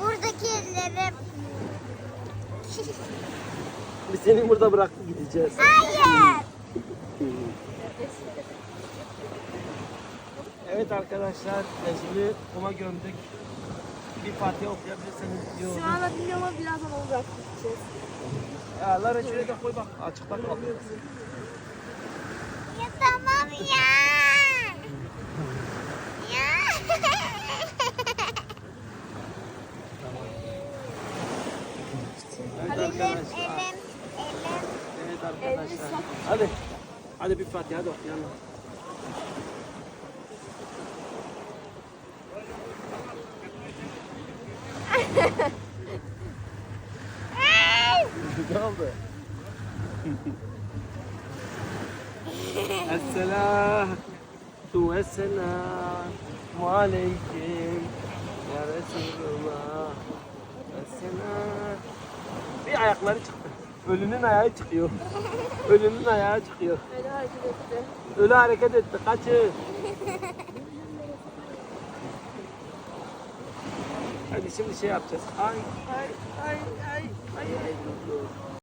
Buradaki ellerim. Biz seni burada bırakıp gideceğiz. Hayır. Evet arkadaşlar, şimdi kuma gömdük. Bir Fatiha okuyabilirseniz iyi olur. Şu anda bilmiyorum ama birazdan olacak. Ya Lara şöyle de koy bak, açıkta kalıyor. Hadi. Hadi bir Fatiha da okuyalım. ne oldu? Esselatu vesselamu aleyküm ya Resulullah. Esselam. Bir ayakları çıktı. Ölünün ayağı çıkıyor. Ölünün ayağı çıkıyor. Öyle hareket etti. Ölü hareket etti. Kaçın. Hadi şimdi şey yapacağız. Ay ay ay ay ay ay.